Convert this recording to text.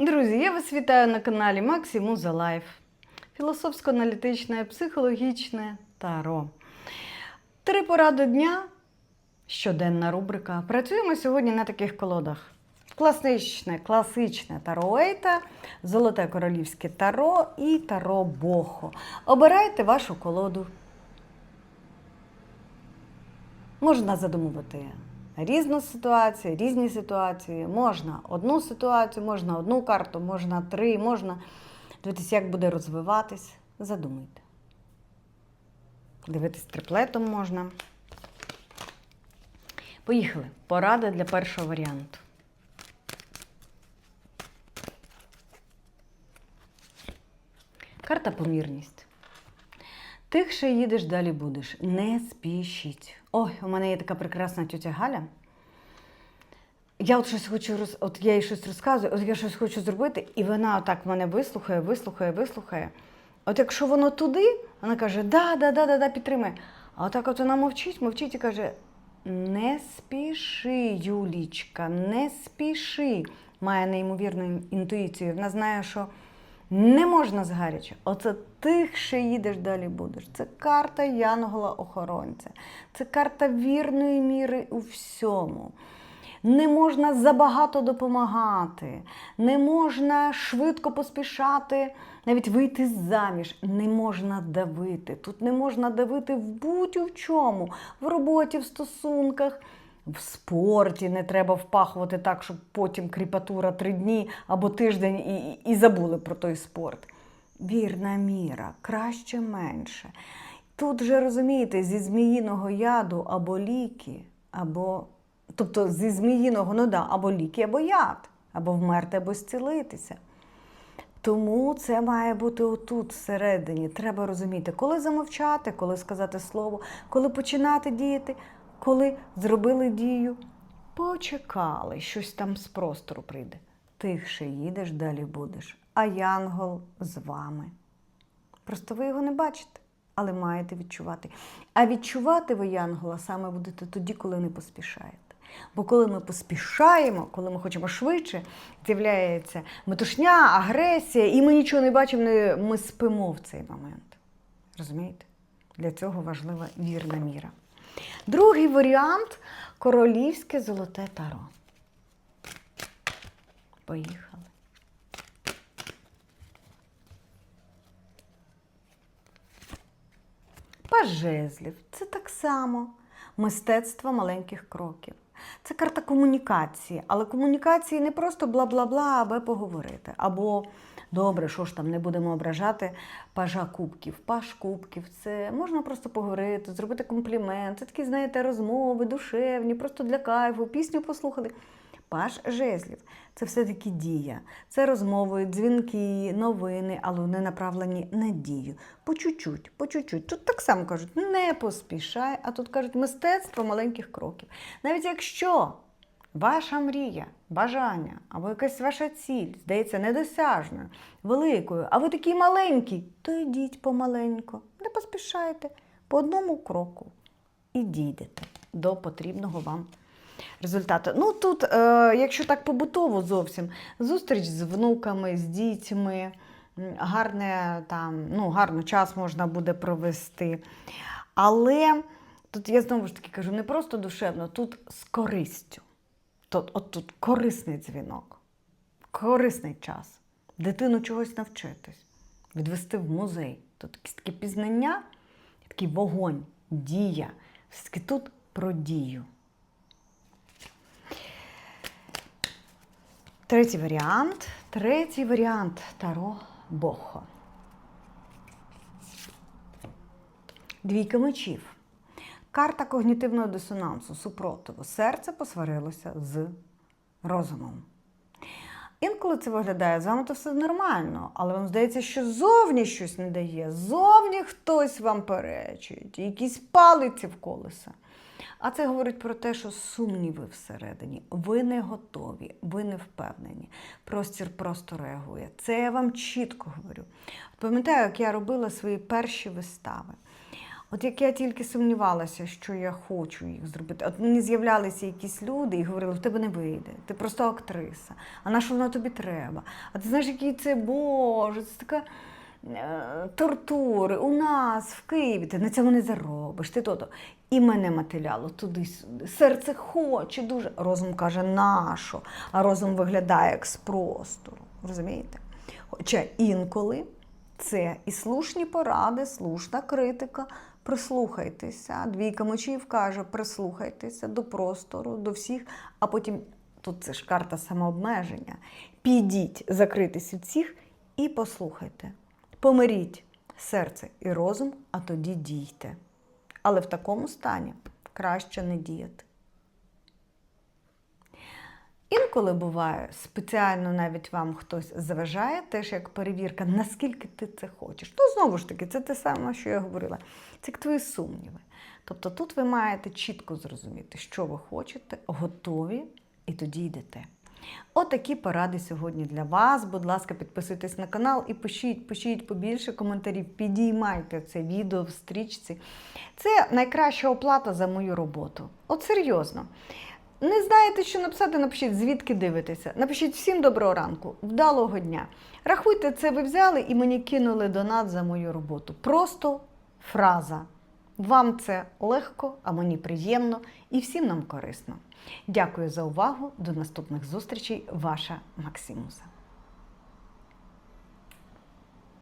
Друзі, я вас вітаю на каналі Максі Муза Лайф. Філософсько-аналітичне, психологічне таро. Три поради дня. Щоденна рубрика. Працюємо сьогодні на таких колодах. Класичне, класичне таро Ейта, Золоте королівське таро і таро Бохо. Обирайте вашу колоду. Можна задумувати різну ситуацію, різні ситуації. Можна одну ситуацію, можна одну карту, можна три, можна дивитися, як буде розвиватись. Задумайте. Дивитись триплетом можна. Поїхали. Порада для першого варіанту. Карта помірність. Тихше їдеш, далі будеш. Не спішіть. Ой, у мене є така прекрасна тетя Галя. Я от щось хочу роз... от я їй щось розказую, от я щось хочу зробити, і вона отак мене вислухає, вислухає, вислухає. От якщо воно туди, вона каже, да, да, да, да, да, підтримай. А отак от вона мовчить, мовчить і каже: не спіши, Юлічка, не спіши. Має неймовірну інтуїцію. Вона знає, що не можна згаряче. Оце тихше їдеш, далі будеш. Це карта Янгола-охоронця. Це карта вірної міри у всьому. Не можна забагато допомагати, не можна швидко поспішати, навіть вийти заміж. Не можна давити. Тут не можна давити в будь-у чому, в роботі, в стосунках. В спорті не треба впахувати так, щоб потім кріпатура три дні або тиждень і, і забули про той спорт. Вірна міра, краще менше. Тут же розумієте, зі зміїного яду або ліки, або тобто зі зміїного, ну да, або ліки, або яд, або вмерти, або зцілитися. Тому це має бути отут, всередині. Треба розуміти, коли замовчати, коли сказати слово, коли починати діяти, коли зробили дію, почекали, щось там з простору прийде. Тихше їдеш, далі будеш. А янгол з вами. Просто ви його не бачите, але маєте відчувати. А відчувати ви янгола саме будете тоді, коли не поспішаєте. Бо коли ми поспішаємо, коли ми хочемо швидше, з'являється метушня, агресія, і ми нічого не бачимо, ми спимо в цей момент. Розумієте? Для цього важлива вірна міра. Другий варіант королівське золоте таро. Поїхали. Пажезлів. це так само мистецтво маленьких кроків. Це карта комунікації, але комунікації не просто бла-бла-бла, аби поговорити. Або добре, що ж там, не будемо ображати пажа кубків. Паж кубків це можна просто поговорити, зробити комплімент. Це такі, знаєте, розмови, душевні, просто для кайфу, пісню послухати. Паж жезлів це все-таки дія. Це розмови, дзвінки, новини, але вони направлені на дію. По чуть-чуть, по чуть-чуть. Тут так само кажуть, не поспішай, а тут кажуть мистецтво маленьких кроків. Навіть якщо ваша мрія, бажання або якась ваша ціль здається недосяжною, великою, а ви такий маленький, то йдіть помаленько, не поспішайте по одному кроку і дійдете до потрібного вам результату. Ну тут, е, якщо так побутово зовсім, зустріч з внуками, з дітьми, гарне там, ну, гарно час можна буде провести. Але тут я знову ж таки кажу, не просто душевно, тут з користю. Тут, от тут корисний дзвінок, корисний час. Дитину чогось навчитись, відвести в музей. Тут якісь такі пізнання, такий вогонь, дія. Все-таки тут про дію. Третій варіант. Третій варіант Таро Бохо. Двійка мечів. Карта когнітивного дисонансу, супротиву. Серце посварилося з розумом. Інколи це виглядає, з вами то все нормально, але вам здається, що зовні щось не дає, зовні хтось вам перечить, якісь палиці в колеса. А це говорить про те, що сумніви всередині. Ви не готові, ви не впевнені. Простір просто реагує. Це я вам чітко говорю. Пам'ятаю, як я робила свої перші вистави. От як я тільки сумнівалася, що я хочу їх зробити. От мені з'являлися якісь люди і говорили, в тебе не вийде, ти просто актриса. А на що воно тобі треба? А ти знаєш, який це Боже, це така тортури у нас в Києві. Ти на цьому не заробиш. Ти то-то. І мене мотиляло туди-сюди. Серце хоче дуже. Розум каже, нащо? А розум виглядає як з простору. Розумієте? Хоча інколи це і слушні поради, слушна критика. Прислухайтеся. Двійка мечів каже, прислухайтеся до простору, до всіх, а потім тут це ж карта самообмеження. Підіть, закритись від всіх і послухайте. Помиріть серце і розум, а тоді дійте. Але в такому стані краще не діяти. Інколи буває, спеціально навіть вам хтось заважає, теж як перевірка, наскільки ти це хочеш. То знову ж таки, це те саме, що я говорила. Це як твої сумніви. Тобто тут ви маєте чітко зрозуміти, що ви хочете, готові, і тоді йдете. Отакі поради сьогодні для вас. Будь ласка, підписуйтесь на канал і пишіть, пишіть побільше коментарів, підіймайте це відео в стрічці. Це найкраща оплата за мою роботу. От серйозно. Не знаєте, що написати, напишіть, звідки дивитеся. Напишіть всім доброго ранку, вдалого дня. Рахуйте, це ви взяли і мені кинули донат за мою роботу. Просто фраза. Вам це легко, а мені приємно і всім нам корисно. Дякую за увагу. До наступних зустрічей. Ваша Максимуса.